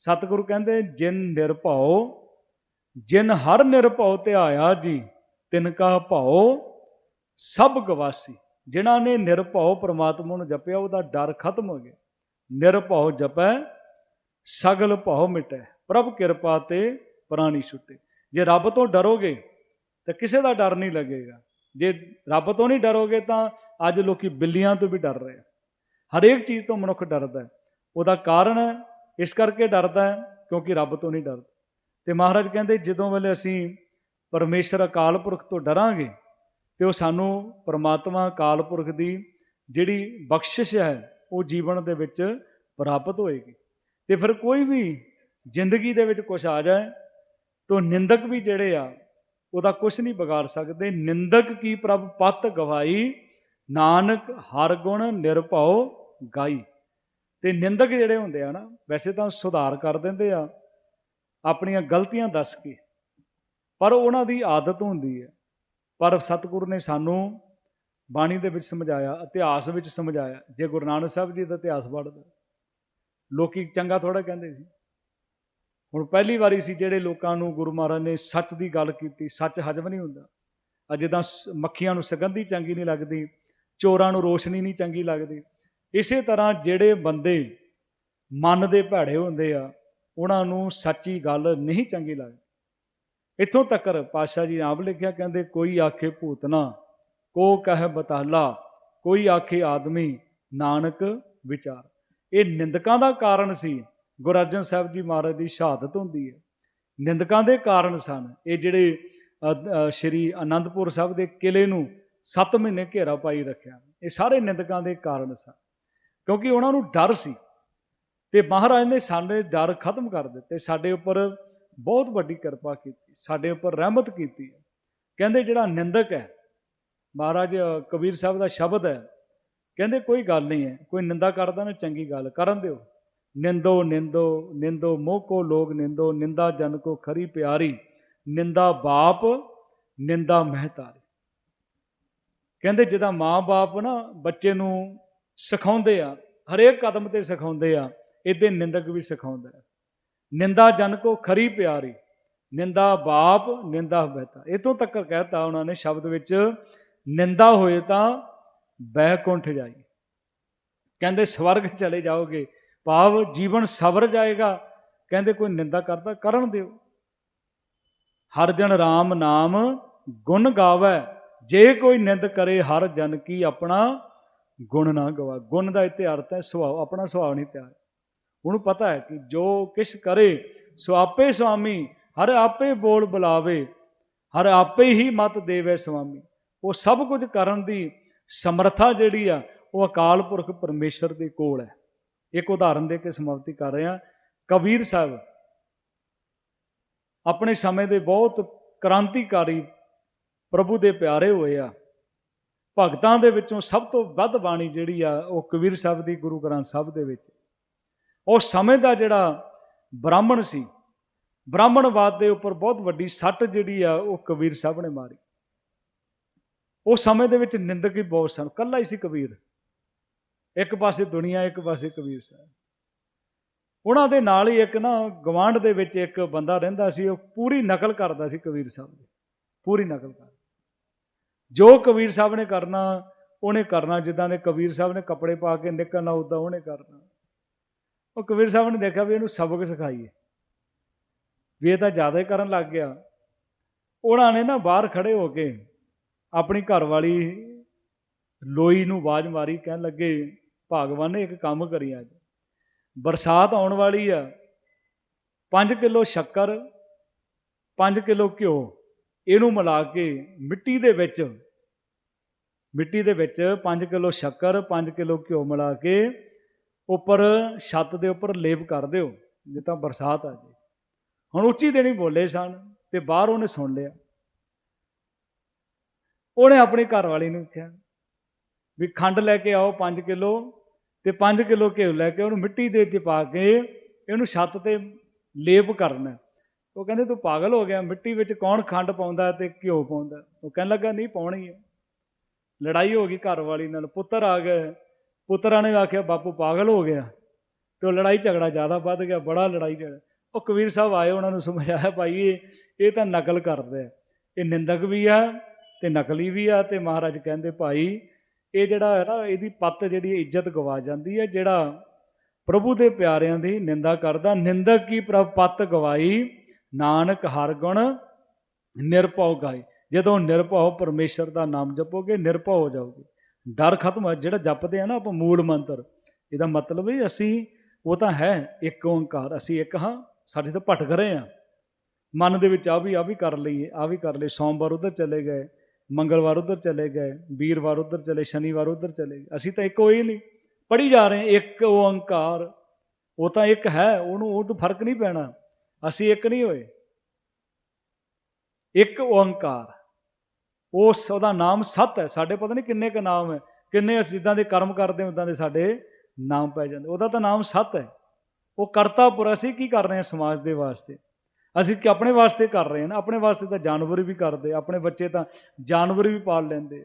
ਸਤਿਗੁਰੂ ਕਹਿੰਦੇ, ਜਿਨ ਨਿਰਭਉ, ਜਿਨ ਹਰ ਨਿਰਭਉ ਆਇਆ ਜੀ, ਤਿਨ ਕਾ ਭਉ, ਸਭ ਗਵਾਸੀ। ਜਿਨ੍ਹਾਂ ਨੇ ਨਿਰਭਉ ਪ੍ਰਮਾਤਮਾ ਨੂੰ ਜਪਿਆ, ਉਹਦਾ ਡਰ ਖਤਮ ਹੋ ਗਿਆ। ਨਿਰਭਉ ਜਪੈ, ਸਗਲ ਭਉ ਮਿਟੈ। ਪ੍ਰਭ ਕਿਰਪਾ ਤੇ ਪ੍ਰਾਣੀ ਛੁੱਟੇ। ਜੇ ਰੱਬ ਤੋਂ ਡਰੋਗੇ, ਤਾਂ ਕਿਸੇ ਦਾ ਡਰ ਨਹੀਂ ਲੱਗੇਗਾ। ਜੇ ਰੱਬ ਤੋਂ ਨਹੀਂ ਡਰੋਗੇ, ਤਾਂ ਅੱਜ ਲੋਕੀ ਬਿੱਲੀਆਂ ਤੋਂ ਵੀ ਡਰ ਰਹੇ ਹਰੇਕ ਚੀਜ਼ ਤੋਂ ਮਨੁੱਖ ਡਰਦਾ ਹੈ। ਉਹਦਾ ਕਾਰਨ ਇਸ ਕਰਕੇ ਡਰਦਾ ਹੈ, ਕਿਉਂਕਿ ਰੱਬ ਤੋਂ ਨਹੀਂ ਡਰਦਾ। ਤੇ ਮਹਾਰਾਜ ਕਹਿੰਦੇ, ਜਦੋਂ ਵੇਲੇ ਅਸੀਂ ਪਰਮੇਸ਼ਰ ਅਕਾਲ ਪੁਰਖ ਤੋਂ ਡਰਾਂਗੇ ਤੇ ਉਹ ਸਾਨੂੰ ਪਰਮਾਤਮਾ ਅਕਾਲ ਪੁਰਖ ਦੀ ਜਿਹੜੀ ਬਖਸ਼ਿਸ਼ ਹੈ, ਉਹ ਜੀਵਨ ਦੇ ਵਿੱਚ ਪ੍ਰਾਪਤ ਹੋਏਗੀ। ਤੇ ਫਿਰ ਕੋਈ ਵੀ ਜ਼ਿੰਦਗੀ ਦੇ ਵਿੱਚ ਕੁਝ ਆ ਜਾਏ, ਤਾਂ ਨਿੰਦਕ ਵੀ ਜਿਹੜੇ ਆ, ਉਹਦਾ ਕੁਝ ਨਹੀਂ ਵਿਗਾੜ ਸਕਦੇ। ਨਿੰਦਕ ਕੀ ਪ੍ਰਭ? ਪਤ ਗਵਾਈ, ਨਾਨਕ ਹਰ ਗੁਣ ਨਿਰਭਉ ਗਾਈ। ਤੇ ਨਿੰਦਕ ਜਿਹੜੇ ਹੁੰਦੇ ਆ ਨਾ, ਵੈਸੇ ਤਾਂ ਸੁਧਾਰ ਕਰ ਦਿੰਦੇ ਆ, ਆਪਣੀਆਂ ਗਲਤੀਆਂ ਦੱਸ ਕੇ। ਪਰ ਉਹਨਾਂ ਦੀ ਆਦਤ ਹੁੰਦੀ ਹੈ। ਪਰ ਸਤਿਗੁਰੂ ਨੇ ਸਾਨੂੰ ਬਾਣੀ ਦੇ ਵਿੱਚ ਸਮਝਾਇਆ, ਇਤਿਹਾਸ ਵਿੱਚ ਸਮਝਾਇਆ, ਜੇ ਗੁਰੂ ਨਾਨਕ ਸਾਹਿਬ ਜੀ ਦਾ ਇਤਿਹਾਸ ਪੜ੍ਹਦਾ ਲੋਕੀ ਚੰਗਾ ਥੋੜਾ ਕਹਿੰਦੇ ਸੀ। ਹੁਣ ਪਹਿਲੀ ਵਾਰੀ ਸੀ ਜਿਹੜੇ ਲੋਕਾਂ ਨੂੰ ਗੁਰੂ ਮਹਾਰਾਜ ਨੇ ਸੱਚ ਦੀ ਗੱਲ ਕੀਤੀ, ਸੱਚ ਹਜਮ ਨਹੀਂ ਹੁੰਦਾ। ਅੱਜ ਜਿੱਦਾਂ ਸ- ਮੱਖੀਆਂ ਨੂੰ ਸੁਗੰਧੀ ਚੰਗੀ ਨਹੀਂ ਲੱਗਦੀ, ਚੋਰਾਂ ਨੂੰ ਰੋਸ਼ਨੀ ਨਹੀਂ ਚੰਗੀ ਲੱਗਦੀ। ਇਸੇ ਤਰ੍ਹਾਂ ਜਿਹੜੇ ਬੰਦੇ ਮਨ ਦੇ ਭੈੜੇ ਹੁੰਦੇ ਆ, ਉਹਨਾਂ ਨੂੰ ਸੱਚੀ ਗੱਲ ਨਹੀਂ ਚੰਗੀ ਲੱਗਦੀ। ਇੱਥੋਂ ਤੱਕ ਪਾਤਸ਼ਾਹ ਜੀ ਆਪ ਲਿਖਿਆ, ਕਹਿੰਦੇ, ਕੋਈ ਆਖੇ ਭੂਤਨਾ ਕੋ ਕਹਿ ਬਤਾਲਾ, ਕੋਈ ਆਖੇ ਆਦਮੀ, ਨਾਨਕ ਵਿਚਾਰ। ਇਹ ਨਿੰਦਕਾਂ ਦਾ ਕਾਰਨ ਸੀ। ਗੁਰੂ ਅਰਜਨ ਸਾਹਿਬ ਜੀ ਮਹਾਰਾਜ ਦੀ ਸ਼ਹਾਦਤ ਹੁੰਦੀ ਹੈ। ਨਿੰਦਕਾਂ ਦੇ ਕਾਰਨ ਸਨ। ਇਹ ਜਿਹੜੇ ਸ਼੍ਰੀ ਅਨੰਦਪੁਰ ਸਾਹਿਬ ਦੇ ਕਿਲੇ ਨੂੰ 7 ਮਹੀਨੇ ਘੇਰਾ ਪਾਈ ਰੱਖਿਆ। ਇਹ ਸਾਰੇ ਨਿੰਦਕਾਂ ਦੇ ਕਾਰਨ ਸਨ। ਕਿਉਂਕਿ ਉਹਨਾਂ ਨੂੰ ਡਰ ਸੀ। ਤੇ ਮਹਾਰਾਜ ਨੇ ਸਾਡੇ ਡਰ ਖਤਮ ਕਰ ਦਿੱਤੇ। ਸਾਡੇ ਉੱਪਰ ਬਹੁਤ ਵੱਡੀ ਕਿਰਪਾ ਕੀਤੀ, ਸਾਡੇ ਉੱਪਰ ਰਹਿਮਤ ਕੀਤੀ ਹੈ। ਕਹਿੰਦੇ ਜਿਹੜਾ ਨਿੰਦਕ ਹੈ, ਮਹਾਰਾਜ ਕਬੀਰ ਸਾਹਿਬ ਦਾ ਸ਼ਬਦ ਹੈ, ਕਹਿੰਦੇ ਕੋਈ ਗੱਲ ਨਹੀਂ ਹੈ, ਕੋਈ ਨਿੰਦਾ ਕਰਦਾ ਨਾ ਚੰਗੀ ਗੱਲ, ਕਰਨ ਦਿਓ। ਨਿੰਦੋ ਨਿੰਦੋ ਨਿੰਦੋ ਮੋਹ ਕੋ ਲੋਗ ਨਿੰਦੋ, ਨਿੰਦਾ ਜਨ ਕੋ ਖਰੀ ਪਿਆਰੀ, ਨਿੰਦਾ ਬਾਪ, ਨਿੰਦਾ ਮਹਿਤਾਰੀ। ਕਹਿੰਦੇ ਜਿਹਦਾ ਮਾਂ-ਬਾਪ ਨਾ ਬੱਚੇ ਨੂੰ ਸਿਖਾਉਂਦੇ ਆ, ਹਰੇਕ ਕਦਮ ਤੇ ਸਿਖਾਉਂਦੇ ਆ, ਇਹਦੇ ਨਿੰਦਕ ਵੀ ਸਿਖਾਉਂਦਾ ਨਿੰਦਾ ਜਨ ਕੋ ਖਰੀ ਪਿਆਰੀ, ਨਿੰਦਾ ਬਾਪ, ਨਿੰਦਾ ਬਹਿਤਾ। ਇਤੋਂ ਤੱਕ ਕਹਿਤਾ ਉਹਨਾਂ ਨੇ ਸ਼ਬਦ ਵਿੱਚ, ਨਿੰਦਾ ਹੋਏ ਤਾਂ ਬਹਿਕੁੰਠ ਜਾਈ। ਕਹਿੰਦੇ ਸਵਰਗ ਚਲੇ ਜਾਓਗੇ, ਭਾਵ ਜੀਵਨ ਸਵਰ ਜਾਏਗਾ। ਕਹਿੰਦੇ ਕੋਈ ਨਿੰਦਾ ਕਰਦਾ, ਕਰਨ ਦਿਓ। ਹਰ ਜਨ RAM ਨਾਮ ਗੁਣ ਗਾਵੇ, ਜੇ ਕੋਈ ਨਿੰਦ ਕਰੇ ਹਰ ਜਨ ਕੀ ਆਪਣਾ ਗੁਣ ਨਾ ਗਵਾ। ਗੁਣ ਦਾ ਇੱਥੇ ਅਰਥ ਹੈ ਸੁਭਾਅ, ਆਪਣਾ ਸੁਭਾਅ ਨਹੀਂ ਤਿਆਰ ਉਹਨੂੰ ਪਤਾ ਹੈ ਕਿ ਜੋ ਕਿਸ਼ ਕਰੇ, ਸੋ ਆਪੇ ਸੁਆਮੀ, ਹਰ ਆਪੇ ਬੋਲ ਬੁਲਾਵੇ, ਹਰ ਆਪੇ ਹੀ ਮਤ ਦੇਵੇ ਸੁਆਮੀ। ਉਹ ਸਭ ਕੁਝ ਕਰਨ ਦੀ ਸਮਰੱਥਾ ਜਿਹੜੀ ਆ, ਉਹ ਅਕਾਲ ਪੁਰਖ ਪਰਮੇਸ਼ਰ ਦੇ ਕੋਲ ਹੈ। ਇੱਕ ਉਦਾਹਰਨ ਦੇ ਕੇ ਸਮਾਪਤੀ ਕਰ ਰਹੇ ਹਾਂ। ਕਬੀਰ ਸਾਹਿਬ ਆਪਣੇ ਸਮੇਂ ਦੇ ਬਹੁਤ ਕ੍ਰਾਂਤੀਕਾਰੀ ਪ੍ਰਭੂ ਦੇ ਪਿਆਰੇ ਹੋਏ ਆ। ਭਗਤਾਂ ਦੇ ਵਿੱਚੋਂ ਸਭ ਤੋਂ ਵੱਧ ਬਾਣੀ ਜਿਹੜੀ ਆ, ਉਹ ਕਬੀਰ ਸਾਹਿਬ ਦੀ ਗੁਰੂ ਗ੍ਰੰਥ ਸਾਹਿਬ ਦੇ ਵਿੱਚ ਉਹ ਸਮੇਂ ਦਾ ਜਿਹੜਾ ਬ੍ਰਾਹਮਣ ਸੀ, ਬ੍ਰਾਹਮਣਵਾਦ ਦੇ ਉੱਪਰ ਬਹੁਤ ਵੱਡੀ ਸੱਟ ਜਿਹੜੀ ਆ ਉਹ ਕਬੀਰ ਸਾਹਿਬ ਨੇ ਮਾਰੀ। ਉਹ ਸਮੇਂ ਦੇ ਵਿੱਚ ਨਿੰਦਕ ਹੀ ਬਹੁਤ ਸਨ ਕੱਲਾ ਹੀ ਸੀ ਕਬੀਰ। ਇੱਕ ਪਾਸੇ ਦੁਨੀਆ, ਇੱਕ ਪਾਸੇ ਕਬੀਰ ਸਾਹਿਬ। ਉਹਨਾਂ ਦੇ ਨਾਲ ਹੀ ਇੱਕ ਨਾ ਗਵਾਂਢ ਦੇ ਵਿੱਚ ਇੱਕ ਬੰਦਾ ਰਹਿੰਦਾ ਸੀ, ਉਹ ਪੂਰੀ ਨਕਲ ਕਰਦਾ ਸੀ ਕਬੀਰ ਸਾਹਿਬ ਦੀ। ਪੂਰੀ ਨਕਲ ਕਰ। ਜੋ ਕਬੀਰ ਸਾਹਿਬ ਨੇ ਕਰਨਾ, ਉਹਨੇ ਕਰਨਾ, ਜਿੱਦਾਂ ਦੇ ਕਬੀਰ ਸਾਹਿਬ ਨੇ ਕੱਪੜੇ ਪਾ ਕੇ ਨਿਕਲਣਾ, ਉਦਾਂ ਉਹਨੇ ਕਰਨਾ। ਉਹ ਕਬੀਰ ਸਾਹਿਬ ਨੇ ਦੇਖਿਆ ਵੀ ਇਹਨੂੰ ਸਬਕ ਸਿਖਾਈਏ। ਵੀ ਇਹ ਤਾਂ ਜ਼ਿਆਦਾ ਹੀ ਕਰਨ ਲੱਗ ਗਿਆ। ਉਹਨਾਂ ਨੇ ਨਾ ਬਾਹਰ ਖੜੇ ਹੋ ਕੇ ਆਪਣੀ ਘਰ ਵਾਲੀ ਲੋਈ ਨੂੰ ਆਵਾਜ਼ ਮਾਰੀ, ਕਹਿਣ ਲੱਗੇ, ਭਗਵਾਨ ਨੇ ਇੱਕ ਕੰਮ ਕਰੀ ਅੱਜ। ਬਰਸਾਤ ਆਉਣ ਵਾਲੀ ਆ। 5 ਕਿਲੋ ਸ਼ੱਕਰ 5 ਕਿਲੋ ਘਿਓ, ਇਹਨੂੰ ਮਿਲਾ ਕੇ ਮਿੱਟੀ ਦੇ ਵਿੱਚ, ਮਿੱਟੀ ਦੇ ਵਿੱਚ 5 ਕਿਲੋ ਸ਼ੱਕਰ 5 ਕਿਲੋ ਘਿਓ ਮਿਲਾ ਕੇ ਉੱਪਰ ਛੱਤ ਦੇ ਉੱਪਰ ਲੇਪ ਕਰ ਦਿਓ, ਜੇ ਤਾਂ ਬਰਸਾਤ ਆ ਜੇ। ਹੁਣ ਉੱਚੀ ਦੇ ਨਹੀਂ ਬੋਲੇ ਸਨ ਤੇ ਬਾਹਰ ਉਹਨੇ ਸੁਣ ਲਿਆ। ਉਹਨੇ ਆਪਣੀ ਘਰ ਵਾਲੀ ਨੂੰ ਕਿਹਾ ਵੀ ਖੰਡ ਲੈ ਕੇ ਆਓ 5 ਕਿਲੋ ਤੇ 5 ਕਿਲੋ ਘਿਓ ਲੈ ਕੇ ਉਹਨੂੰ ਮਿੱਟੀ ਦੇ ਵਿੱਚ ਪਾ ਕੇ ਇਹਨੂੰ ਛੱਤ ਤੇ ਲੇਪ ਕਰਨਾ। ਉਹ ਕਹਿੰਦੇ, ਤੂੰ ਪਾਗਲ ਹੋ ਗਿਆ, ਮਿੱਟੀ ਵਿੱਚ ਕੌਣ ਖੰਡ ਪਾਉਂਦਾ ਤੇ ਘਿਓ ਪਾਉਂਦਾ? ਉਹ ਕਹਿਣ ਲੱਗਾ, ਨਹੀਂ, ਪਾਉਣੀ ਹੈ। ਲੜਾਈ ਹੋ ਗਈ ਘਰ ਵਾਲੀ ਨਾਲ, ਪੁੱਤਰ ਆ ਗਏ ਪੁੱਤਰਾਂ ਨੇ ਆਖਿਆ, ਬਾਪੂ ਪਾਗਲ ਹੋ ਗਿਆ। ਤੇ ਉਹ ਲੜਾਈ ਝਗੜਾ ਜ਼ਿਆਦਾ ਵੱਧ ਗਿਆ, ਬੜਾ ਲੜਾਈ ਝਗੜਾ। ਉਹ ਕਬੀਰ ਸਾਹਿਬ ਆਏ, ਉਹਨਾਂ ਨੂੰ ਸਮਝਾਇਆ, ਭਾਈ, ਇਹ ਇਹ ਤਾਂ ਨਕਲ ਕਰਦੇ ਆ। ਇਹ ਨਿੰਦਕ ਵੀ ਆ ਤੇ ਨਕਲੀ ਵੀ ਆ ਤੇ ਮਹਾਰਾਜ ਕਹਿੰਦੇ, ਭਾਈ, ਇਹ ਜਿਹੜਾ ਹੈ ਨਾ, ਇਹਦੀ ਪੱਤ ਜਿਹੜੀ ਇੱਜ਼ਤ ਗਵਾ ਜਾਂਦੀ ਹੈ, ਜਿਹੜਾ ਪ੍ਰਭੂ ਦੇ ਪਿਆਰਿਆਂ ਦੀ ਨਿੰਦਾ ਕਰਦਾ। ਨਿੰਦਕ ਕੀ ਪ੍ਰਭ ਪੱਤ ਗਵਾਈ? ਨਾਨਕ ਹਰ ਗੁਣ ਨਿਰਭਉ ਗਾਈ। ਜਦੋਂ ਨਿਰਭਉ, ਪਰਮੇਸ਼ਰ ਦਾ ਨਾਮ ਜਪੋਗੇ, ਨਿਰਭਉ ਹੋ ਜਾਓਗੇ। ਡਰ ਖਤਮ ਹੋਇਆ। ਜਿਹੜਾ ਜਪਦੇ ਆ ਨਾ ਆਪਾਂ ਮੂਲ ਮੰਤਰ, ਇਹਦਾ ਮਤਲਬ ਹੈ ਅਸੀਂ, ਉਹ ਤਾਂ ਹੈ ਇੱਕ ਓੰਕਾਰ, ਅਸੀਂ ਇੱਕ ਹਾਂ, ਸਾਡੇ ਤਾਂ ਭਟਕ ਰਹੇ ਆ ਮਨ ਦੇ ਵਿੱਚ ਆ ਵੀ ਆ ਵੀ ਕਰ ਲਈਏ, ਆ ਵੀ ਕਰ ਲਈ ਸੋਮਵਾਰ ਉਧਰ ਚਲੇ ਗਏ, ਮੰਗਲਵਾਰ ਉਧਰ ਚਲੇ ਗਏ, ਵੀਰਵਾਰ ਉਧਰ ਚਲੇ, ਸ਼ਨੀਵਾਰ ਉਧਰ ਚਲੇ ਅਸੀਂ ਤਾਂ ਇੱਕ ਹੀ ਨਹੀਂ ਪੜੀ ਜਾ ਰਹੇ ਇੱਕ ਓੰਕਾਰ, ਉਹ ਤਾਂ ਇੱਕ ਹੈ, ਉਹਨੂੰ, ਉਹ ਤੋਂ ਫ਼ਰਕ ਨਹੀਂ ਪੈਣਾ। ਅਸੀਂ ਇੱਕ ਨਹੀਂ ਹੋਏ। ਇੱਕ ਓੰਕਾਰ। ਉਸ ਉਹਦਾ ਨਾਮ ਸਤ ਹੈ। ਸਾਡੇ ਪਤਾ ਨਹੀਂ ਕਿੰਨੇ ਕ ਨਾਮ ਹੈ। ਕਿੰਨੇ ਅਸੀਂ ਜਿੱਦਾਂ ਦੇ ਕਰਮ ਕਰਦੇ ਹਾਂ, ਉਦਾਂ ਦੇ ਸਾਡੇ ਨਾਮ ਪੈ ਜਾਂਦੇ। ਉਹਦਾ ਤਾਂ ਨਾਮ ਸਤ ਹੈ। ਉਹ ਕਰਤਾ ਪੁਰ ਅਸੀਂ ਕੀ ਕਰ ਰਹੇ ਹਾਂ ਸਮਾਜ ਦੇ ਵਾਸਤੇ? ਅਸੀਂ ਕਿ ਆਪਣੇ ਵਾਸਤੇ ਕਰ ਰਹੇ ਹਾਂ ਨਾ? ਆਪਣੇ ਵਾਸਤੇ ਤਾਂ ਜਾਨਵਰ ਵੀ ਕਰਦੇ, ਆਪਣੇ ਬੱਚੇ ਤਾਂ ਜਾਨਵਰ ਵੀ ਪਾਲ ਲੈਂਦੇ।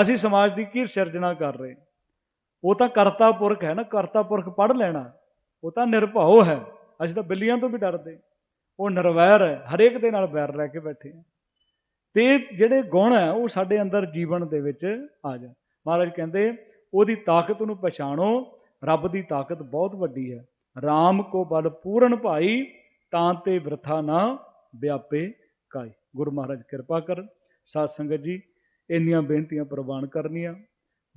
ਅਸੀਂ ਸਮਾਜ ਦੀ ਕੀ ਸਿਰਜਣਾ ਕਰ ਰਹੇ ਉਹ ਤਾਂ ਕਰਤਾ ਪੁਰਖ ਹੈ ਨਾ? ਕਰਤਾ ਪੁਰਖ ਪੜ ਲੈਣਾ। ਉਹ ਤਾਂ ਨਿਰਭਉ ਹੈ। ਅਸੀਂ ਤਾਂ ਬਿੱਲੀਆਂ ਤੋਂ ਵੀ ਡਰਦੇ। ਉਹ ਨਿਰਵੈਰ ਹੈ। ਹਰੇਕ ਦੇ ਨਾਲ ਵੈਰ ਰਹਿ ਕੇ ਬੈਠੇ ਹਾਂ। ਤੇ ਜਿਹੜੇ ਗੁਣ ਹੈ, ਉਹ ਸਾਡੇ ਅੰਦਰ ਜੀਵਨ ਦੇ ਵਿੱਚ ਆ ਜਾਣ। ਮਹਾਰਾਜ ਕਹਿੰਦੇ, ਉਹਦੀ ਤਾਕਤ ਨੂੰ ਪਛਾਣੋ, ਰੱਬ ਦੀ ਤਾਕਤ ਬਹੁਤ ਵੱਡੀ ਹੈ। RAM ਕੋ ਬਲ ਪੂਰਨ ਭਾਈ, ਤਾਂ ਤੇ ਵਰਥਾ ਨਾ ਵਿਆਪੇ ਕਾਈ ਗੁਰੂ ਮਹਾਰਾਜ ਕਿਰਪਾ ਕਰਨ। ਸਾਧ ਸੰਗਤ ਜੀ, ਇੰਨੀਆਂ ਬੇਨਤੀਆਂ ਪ੍ਰਵਾਨ ਕਰਨੀਆਂ।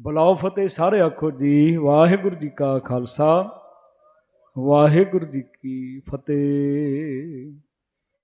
ਬੁਲਾਓ ਫਤਿਹ ਸਾਰੇ ਆਖੋ ਜੀ, ਵਾਹਿਗੁਰੂ ਜੀ ਕਾ ਖਾਲਸਾ, ਵਾਹਿਗੁਰੂ ਜੀ ਕੀ ਫਤਿਹ।